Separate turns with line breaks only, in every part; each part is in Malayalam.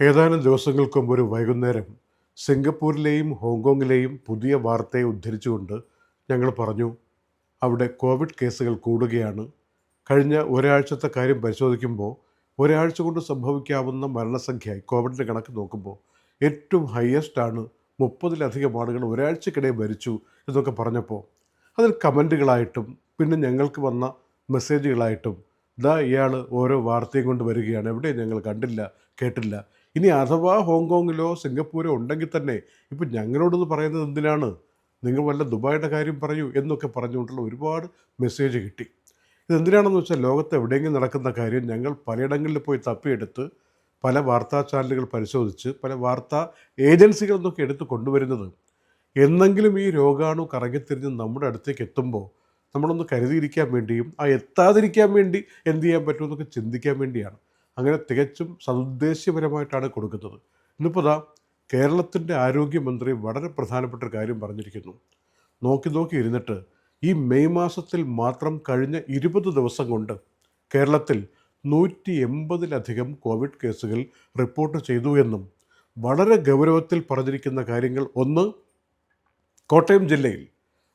ഏതാനും ദിവസങ്ങൾക്ക് മുമ്പ് ഒരു വൈകുന്നേരം സിംഗപ്പൂരിലെയും ഹോങ്കോങ്ങിലെയും പുതിയ വാർത്തയെ ഉദ്ധരിച്ചുകൊണ്ട് ഞങ്ങൾ പറഞ്ഞു അവിടെ കോവിഡ് കേസുകൾ കൂടുകയാണ്. കഴിഞ്ഞ ഒരാഴ്ചത്തെ കാര്യം പരിശോധിക്കുമ്പോൾ ഒരാഴ്ച കൊണ്ട് സംഭവിക്കാവുന്ന മരണസംഖ്യ കോവിഡിന്റെ കണക്ക് നോക്കുമ്പോൾ ഏറ്റവും ഹയസ്റ്റ് ആണ് മുപ്പതിലധികം ആളുകൾ ഒരാഴ്ചക്കിടെ മരിച്ചു എന്നൊക്കെ പറഞ്ഞപ്പോൾ അതിൽ കമന്റുകളായിട്ടും പിന്നെ ഞങ്ങൾക്ക് വന്ന മെസ്സേജുകളായിട്ടും ഇതാ ഇയാൾ ഓരോ വാർത്തയും കൊണ്ട് വരികയാണ് എവിടെ ഞങ്ങൾ കണ്ടില്ല കേട്ടില്ല ഇനി അഥവാ ഹോങ്കോങ്ങിലോ സിംഗപ്പൂരോ ഉണ്ടെങ്കിൽ തന്നെ ഇപ്പം ഞങ്ങളോട് പറയുന്നത് എന്തിനാണ്? നിങ്ങൾ വല്ല ദുബായിയുടെ കാര്യം പറയൂ എന്നൊക്കെ പറഞ്ഞുകൊണ്ടുള്ള ഒരുപാട് മെസ്സേജ് കിട്ടി. ഇതെന്തിനാണെന്ന് വെച്ചാൽ ലോകത്ത് എവിടെയെങ്കിലും നടക്കുന്ന കാര്യം ഞങ്ങൾ പലയിടങ്ങളിൽ പോയി തപ്പിയെടുത്ത് പല വാർത്താ ചാനലുകൾ പരിശോധിച്ച് പല വാർത്താ ഏജൻസികൾ എന്നൊക്കെ എടുത്ത് കൊണ്ടുവരുന്നത്. എന്നെങ്കിലും ഈ രോഗാണു കറങ്ങിത്തിരിഞ്ഞ് നമ്മുടെ അടുത്തേക്ക് എത്തുമ്പോൾ നമ്മളൊന്ന് കരുതിയിരിക്കാൻ വേണ്ടിയും ആ എത്താതിരിക്കാൻ വേണ്ടി എന്ത് ചെയ്യാൻ പറ്റുമെന്നൊക്കെ ചിന്തിക്കാൻ വേണ്ടിയാണ്. അങ്ങനെ തികച്ചും സദുദ്ദേശ്യപരമായിട്ടാണ് കൊടുക്കുന്നത്. ഇന്നിപ്പോൾ ദാ കേരളത്തിന്റെ ആരോഗ്യമന്ത്രി വളരെ പ്രധാനപ്പെട്ട ഒരു കാര്യം പറഞ്ഞിരിക്കുന്നു. നോക്കി നോക്കി ഇരുന്നിട്ട് ഈ മെയ് മാസത്തിൽ മാത്രം കഴിഞ്ഞ ഇരുപത് ദിവസം കൊണ്ട് കേരളത്തിൽ നൂറ്റി എൺപതിലധികം കോവിഡ് കേസുകൾ റിപ്പോർട്ട് ചെയ്തു എന്നും വളരെ ഗൗരവത്തിൽ പറഞ്ഞിരിക്കുന്ന കാര്യങ്ങൾ ഒന്ന് കോട്ടയം ജില്ലയിൽ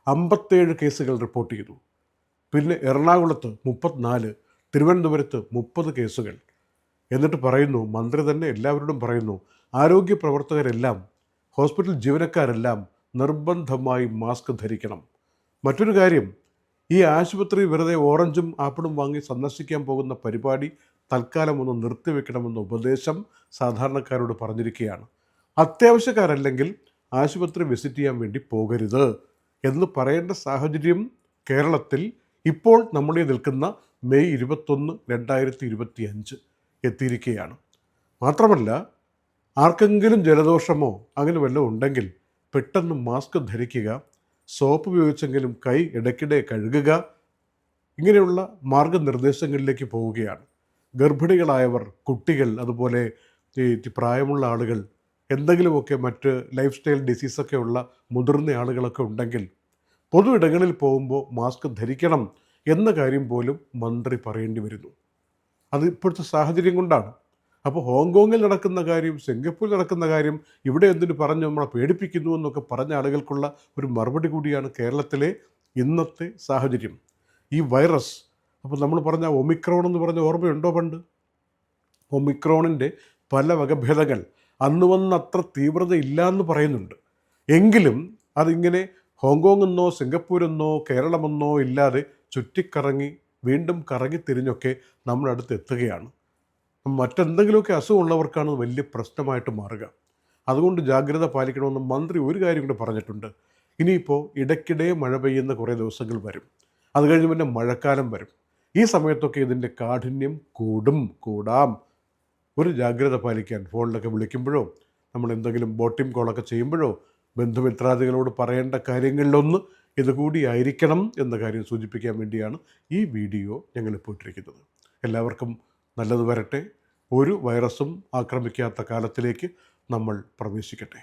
അമ്പത്തേഴ് കേസുകൾ റിപ്പോർട്ട് ചെയ്തു. പിന്നെ എറണാകുളത്ത് മുപ്പത്തിനാല് തിരുവനന്തപുരത്ത് മുപ്പത് കേസുകൾ എന്നിട്ട് പറയുന്നു മന്ത്രി തന്നെ എല്ലാവരോടും പറയുന്നു ആരോഗ്യ പ്രവർത്തകരെല്ലാം ഹോസ്പിറ്റൽ ജീവനക്കാരെല്ലാം നിർബന്ധമായി മാസ്ക് ധരിക്കണം. മറ്റൊരു കാര്യം ഈ ആശുപത്രി വെറുതെ ഓറഞ്ചും ആപ്പിളും വാങ്ങി സന്ദർശിക്കാൻ പോകുന്ന പരിപാടി തൽക്കാലം ഒന്ന് നിർത്തിവെക്കണമെന്ന ഉപദേശം സാധാരണക്കാരോട് പറഞ്ഞിരിക്കുകയാണ്. അത്യാവശ്യക്കാരല്ലെങ്കിൽ ആശുപത്രി വിസിറ്റ് ചെയ്യാൻ വേണ്ടി പോകരുത് എന്ന് പറയേണ്ട സാഹചര്യം കേരളത്തിൽ ഇപ്പോൾ നമ്മളീ നിൽക്കുന്ന മെയ് ഇരുപത്തൊന്ന് രണ്ടായിരത്തി ഇരുപത്തി അഞ്ച് എത്തിയിരിക്കുകയാണ്. മാത്രമല്ല ആർക്കെങ്കിലും ജലദോഷമോ അങ്ങനെ വല്ലതും ഉണ്ടെങ്കിൽ പെട്ടെന്ന് മാസ്ക് ധരിക്കുക സോപ്പ് ഉപയോഗിച്ചെങ്കിലും കൈ ഇടയ്ക്കിടെ കഴുകുക ഇങ്ങനെയുള്ള മാർഗനിർദ്ദേശങ്ങളിലേക്ക് പോവുകയാണ്. ഗർഭിണികളായവർ കുട്ടികൾ അതുപോലെ ഈ പ്രായമുള്ള ആളുകൾ എന്തെങ്കിലുമൊക്കെ മറ്റ് ലൈഫ് സ്റ്റൈൽ ഡിസീസൊക്കെ ഉള്ള മുതിർന്ന ആളുകളൊക്കെ ഉണ്ടെങ്കിൽ പൊതു ഇടങ്ങളിൽ പോകുമ്പോൾ മാസ്ക് ധരിക്കണം എന്ന കാര്യം പോലും മന്ത്രി പറയേണ്ടി വരുന്നു. അത് ഇപ്പോഴത്തെ സാഹചര്യം കൊണ്ടാണ്. അപ്പോൾ ഹോങ്കോങ്ങിൽ നടക്കുന്ന കാര്യം സിംഗപ്പൂരിൽ നടക്കുന്ന കാര്യം ഇവിടെ എന്തിനു പറഞ്ഞു നമ്മളെ പേടിപ്പിക്കുന്നു എന്നൊക്കെ പറഞ്ഞ ആളുകൾക്കുള്ള ഒരു മറുപടി കൂടിയാണ് കേരളത്തിലെ ഇന്നത്തെ സാഹചര്യം. ഈ വൈറസ് അപ്പോൾ നമ്മൾ പറഞ്ഞ ഒമിക്രോൺ എന്ന് പറഞ്ഞ ഓർമ്മയുണ്ടോ പണ്ട്? ഒമിക്രോണിന്റെ പല വകഭേദങ്ങൾ അന്ന് വന്നത്ര തീവ്രത ഇല്ല എന്ന് പറയുന്നുണ്ട്. എങ്കിലും അതിങ്ങനെ ഹോങ്കോങ് എന്നോ സിംഗപ്പൂരെന്നോ കേരളമെന്നോ ഇല്ലാതെ ചുറ്റിക്കറങ്ങി വീണ്ടും കറങ്ങി തിരിഞ്ഞൊക്കെ നമ്മുടെ അടുത്ത് എത്തുകയാണ്. മറ്റെന്തെങ്കിലുമൊക്കെ അസുഖമുള്ളവർക്കാണ് വലിയ പ്രശ്നമായിട്ട് മാറുക. അതുകൊണ്ട് ജാഗ്രത പാലിക്കണമെന്ന് മന്ത്രി ഒരു കാര്യം കൂടി പറഞ്ഞിട്ടുണ്ട്. ഇനിയിപ്പോൾ ഇടയ്ക്കിടെ മഴ പെയ്യുന്ന കുറേ ദിവസങ്ങൾ വരും. അത് കഴിഞ്ഞ് പിന്നെ മഴക്കാലം വരും. ഈ സമയത്തൊക്കെ ഇതിന്റെ കാഠിന്യം കൂടും കൂടാം. ഒരു ജാഗ്രത പാലിക്കാൻ ഫോണിലൊക്കെ വിളിക്കുമ്പോഴോ നമ്മൾ എന്തെങ്കിലും ബോട്ടിംഗ് കോളൊക്കെ ചെയ്യുമ്പോഴോ ബന്ധുമിത്രാദികളോട് പറയേണ്ട കാര്യങ്ങളിലൊന്ന് ഇതുകൂടി ആയിരിക്കണം എന്ന കാര്യം സൂചിപ്പിക്കാൻ വേണ്ടിയാണ് ഈ വീഡിയോ ഞങ്ങൾ ഇട്ടിരിക്കുന്നത് എല്ലാവർക്കും നല്ലത് വരട്ടെ. ഒരു വൈറസും ആക്രമിക്കാത്ത കാലത്തിലേക്ക് നമ്മൾ പ്രവേശിക്കട്ടെ.